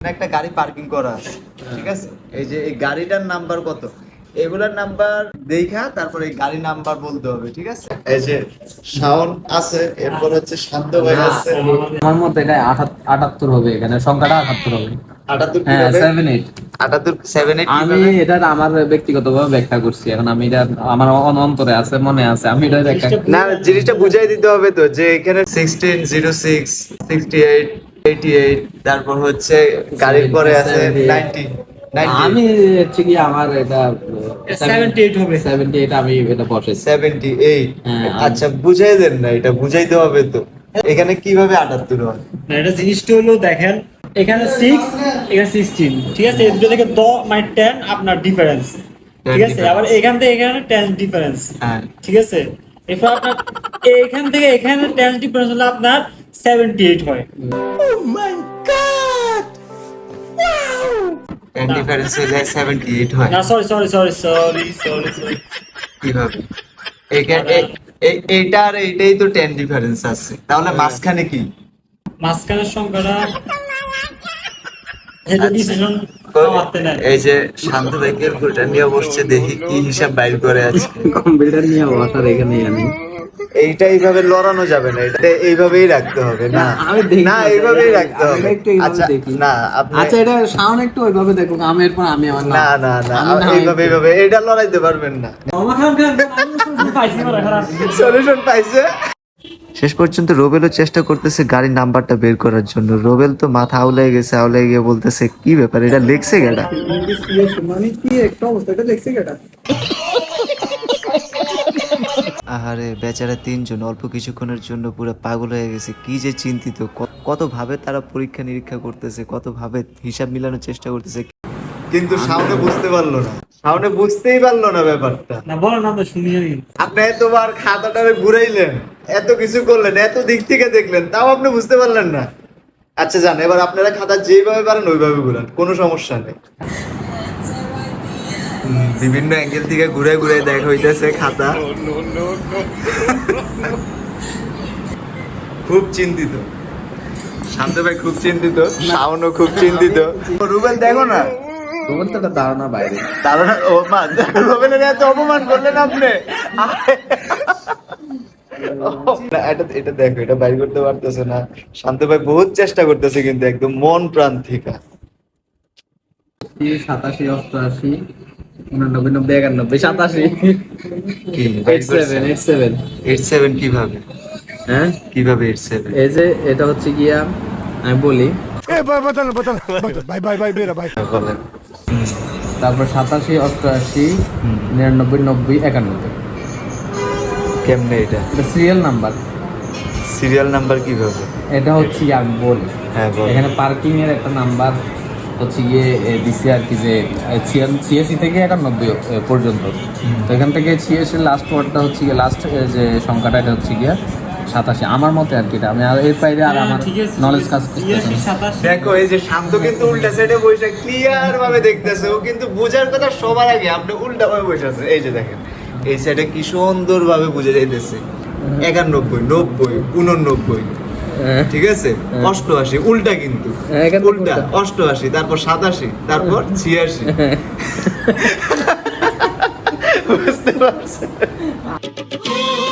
একটা গাড়ি পার্কিং করা আছে ঠিক আছে? এই যে এই গাড়িটার নাম্বার কত? এগুলার নাম্বার দেখা তারপরে এই গাড়ি নাম্বার বলতে হবে ঠিক আছে? এই যে শাওন আছে এরপর হচ্ছে শান্ত ভাই আছে। আমার মতে এটা আঠাত- আটাত্তর হবে এখানে সংখ্যাটা আটাত্তর হবে। আটাত্তর হ্যাঁ কীভাবে? সেভেন এইট আটাত্তর সেভেন এইট আমি এটা আমার ব্যক্তিগতভাবে ব্যাখ্যা করছি এখন আমি এটা আমার অন্তরে আছে মনে আছে আমি এটা ব্যাখ্যা না জিনিসটা বুঝাই দিতে হবে তো যে এখানে sixteen zero six sixty eight eighty eight তারপর হচ্ছে গাড়ির পরে আছে নাইনটি আমি হচ্ছে কি আমার এটা 78 হবে। সেভেন্টি এইট আমি এটা বসেছি সেভেন্টি এইট আচ্ছা বুঝাই দেন না এটা বুঝাইতে হবে তো। এখানে কীভাবে আটাত্তর হয়? না এটা জিনিসটা হলো দেখেন এখানে সিক্স এখানে সিক্সটিন ঠিক আছে? এই দুটো থেকে দ মানে টেন আপনার ডিফারেন্স ঠিক আছে? আবার এখান থেকে এখানে টেন ডিফারেন্স হ্যাঁ। ঠিক আছে? এরপর আপনার এখান থেকে এখানে টেন ডিফারেন্স হলে আপনার সেভেন্টি এইট হয় টেন ডিফারেন্স হয়ে যায় সেভেন্টি এইট হয়। না sorry sorry sorry sorry sorry sorry কীভাবে? এইটা আর এইটাই তো টেন ডিফারেন্স আছে। তাহলে মাঝখানে কি? মাঝখানের সংখ্যাটা এই যে শান্ত ভাই ক্যালকুলেটার নিয়ে বসছে দেখি কি হিসাব বাইর করে আছে। কম্পিউটার নিয়ে বসার এখানে আমি। এইটা এইভাবে লড়ানো যাবে না এটা এইভাবেই রাখতে হবে না? আমি দেখি না এইভাবেই রাখতে হবে। আচ্ছা না আচ্ছা এটা সাউন্ড একটু ওইভাবে দেখুন আমি এরপর আমি আমার না না না এইভাবে এইভাবে এটা লড়াইতে পারবেন না। সলিউশন পাইছে। শেষ পর্যন্ত রোবেলও চেষ্টা করতেছে গাড়ির নাম্বারটা বের করার জন্য। রোবেল তো মাথা আউলাই গেছে আউলাই গিয়ে বলতেছে কি ব্যাপার এটা লেখছে গেটা মানে কি একটা অবস্থা এটা দেখছি কেটা আহারে বেচারা তিনজন অল্প কিছুক্ষণের জন্য পুরো পাগল হয়ে গেছে কি যে চিন্তিত। ক- কত ভাবে তারা পরীক্ষা নিরীক্ষা করতেছে কত ভাবে হিসাব মিলানোর চেষ্টা করতেছে। কিন্তু সামনে বুঝতে পারল না। সামনে বুঝতেই পারল না ব্যাপারটা। না বলো না তো শুনি জানি আপনি এতবার খাতাটা ঘুরাইলেন। এত কিছু করলেন এত দিক থেকে দেখলেন তাও আপনি বুঝতে পারলেন না। আচ্ছা জান এবার আপনারা খাতা যেভাবে পারেন ওইভাবে ঘুরান কোনো সমস্যা নেই। বিভিন্ন অ্যাঙ্গেল থেকে ঘুরে ঘুরে দেখা হইতেছে খাতা। খুব চিন্তিত। শান্ত ভাই খুব চিন্তিত শাওনও খুব চিন্তিত। রুবেল দেখো না। তোমার তো একটা ধারণা বাইরে। ধারণা ও মা রুবেলের এত অপমান করলেন আপনি। না, এটা এটা দেখো এটা বাইর করতে পারতেছে না। শান্ত ভাই বহুত চেষ্টা করতেছে কিন্তু একদম মন প্রাণ থেকে। সাতাশি অষ্টআশি উননব্বই নব্বই একানব্বই সাতাশি। এইট সেভেন কীভাবে? হ্যাঁ? কীভাবে এইট সেভেন এই যে এটা হচ্ছে গিয়া আমি বলি। বাই বাই বাই বেরা বাই বলেন। তারপর সাতাশি অষ্টআশি নিরানব্বই নব্বই একানব্বই। কেমনে এটা? এটা সিরিয়াল নাম্বার সিরিয়াল নাম্বার কীভাবে? এটা হচ্ছে বলি। হ্যাঁ এখানে পার্কিং এর একটা নাম্বার হচ্ছে গিয়ে দিছে আর কি যে ছিয়াশি থেকে একানব্বই পর্যন্ত। তো এখান থেকে ছিয়াশি লাস্ট ওয়ার্ডটা হচ্ছে গিয়ে লাস্ট যে সংখ্যাটা এটা হচ্ছে গিয়ে সাতাশি। আমার মতে আর কি এটা। আমি আর এর বাইরে আর আমার নলেজ কাজ করতেছে দেখো এই যে শান্ত কিন্তু উল্টা সাইডে বসে ক্লিয়ার ভাবে দেখতেছে। ও কিন্তু বোঝার কথা সবার আগে। আপনি উল্টা ভাবে বসে আছে। এই যে দেখেন। এই সাইডে কি সুন্দর ভাবে বুঝে যাইতেছে। একানব্বই নব্বই উননব্বই। হ্যাঁ। ঠিক আছে? অষ্টআশি উল্টা কিন্তু। হ্যাঁ, উল্টা উল্টা। অষ্টআশি তারপর সাতাশি তারপর ছিয়াশি। বুঝতে পারছেন?